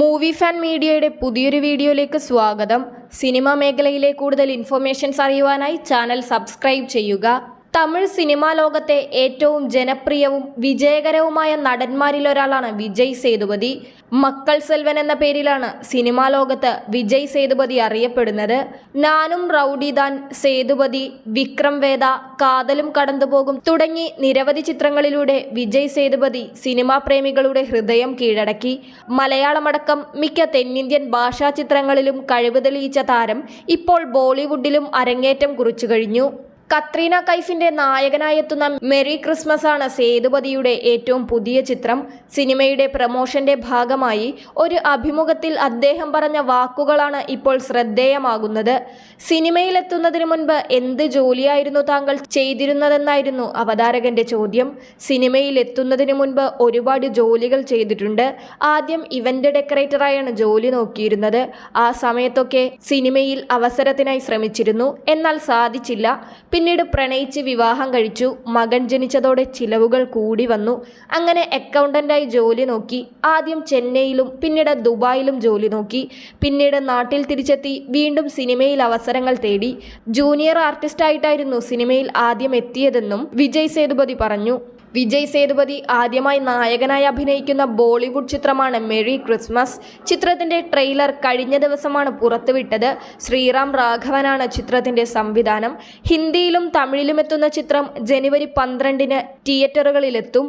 Movie fan മീഡിയയുടെ പുതിയൊരു വീഡിയോയിലേക്ക് സ്വാഗതം. സിനിമ മേഖലയിലെ കൂടുതൽ ഇൻഫർമേഷൻസ് അറിയുവാനായി ചാനൽ സബ്സ്ക്രൈബ് ചെയ്യുക. തമിഴ് സിനിമാ ലോകത്തെ ഏറ്റവും ജനപ്രിയവും വിജയകരവുമായ നടന്മാരിലൊരാളാണ് വിജയ് സേതുപതി. മക്കൾ സെൽവൻ എന്ന പേരിലാണ് സിനിമാ ലോകത്ത് വിജയ് സേതുപതി അറിയപ്പെടുന്നത്. നാനും റൌഡിദാൻ സേതുപതി വിക്രം വേദ കാതലും കടന്നുപോകും തുടങ്ങി നിരവധി ചിത്രങ്ങളിലൂടെ വിജയ് സേതുപതി സിനിമാ പ്രേമികളുടെ ഹൃദയം കീഴടക്കി. മലയാളമടക്കം മിക്ക തെന്നിന്ത്യൻ ഭാഷാ ചിത്രങ്ങളിലും കഴിവ് തെളിയിച്ച താരം ഇപ്പോൾ ബോളിവുഡിലും അരങ്ങേറ്റം കുറിച്ചു കഴിഞ്ഞു. കത്രീന കൈഫിന്റെ നായകനായെത്തുന്ന മെറി ക്രിസ്മസ് ആണ് സേതുപതിയുടെ ഏറ്റവും പുതിയ ചിത്രം. സിനിമയുടെ പ്രമോഷന്റെ ഭാഗമായി ഒരു അഭിമുഖത്തിൽ അദ്ദേഹം പറഞ്ഞ വാക്കുകളാണ് ഇപ്പോൾ ശ്രദ്ധേയമാകുന്നത്. സിനിമയിലെത്തുന്നതിന് മുൻപ് എന്ത് ജോലിയായിരുന്നു താങ്കൾ ചെയ്തിരുന്നതെന്നായിരുന്നു അവതാരകന്റെ ചോദ്യം. സിനിമയിൽ എത്തുന്നതിന് മുൻപ് ഒരുപാട് ജോലികൾ ചെയ്തിട്ടുണ്ട്. ആദ്യം ഇവന്റ് ഡെക്കറേറ്ററായാണ് ജോലി നോക്കിയിരുന്നത്. ആ സമയത്തൊക്കെ സിനിമയിൽ അവസരത്തിനായി ശ്രമിച്ചിരുന്നു. എന്നാൽ സാധിച്ചില്ല. പിന്നീട് പ്രണയിച്ച് വിവാഹം കഴിച്ചു. മകൻ ജനിച്ചതോടെ ചിലവുകൾ കൂടി വന്നു. അങ്ങനെ അക്കൗണ്ടന്റായി ജോലി നോക്കി. ആദ്യം ചെന്നൈയിലും പിന്നീട് ദുബായിലും ജോലി നോക്കി. പിന്നീട് നാട്ടിൽ തിരിച്ചെത്തി. വീണ്ടും സിനിമയിൽ അവസരങ്ങൾ തേടി. ജൂനിയർ ആർട്ടിസ്റ്റായിട്ടായിരുന്നു സിനിമയിൽ ആദ്യം എത്തിയതെന്നും വിജയ് സേതുപതി പറഞ്ഞു. വിജയ് സേതുപതി ആദ്യമായി നായകനായി അഭിനയിക്കുന്ന ബോളിവുഡ് ചിത്രമാണ് മെറി ക്രിസ്മസ്. ചിത്രത്തിന്റെ ട്രെയിലർ കഴിഞ്ഞ ദിവസമാണ് പുറത്തുവിട്ടത്. ശ്രീറാം രാഘവനാണ് ചിത്രത്തിന്റെ സംവിധാനം. ഹിന്ദിയിലും തമിഴിലും എത്തുന്ന ചിത്രം ജനുവരി പന്ത്രണ്ടിന് തിയേറ്ററുകളിലെത്തും.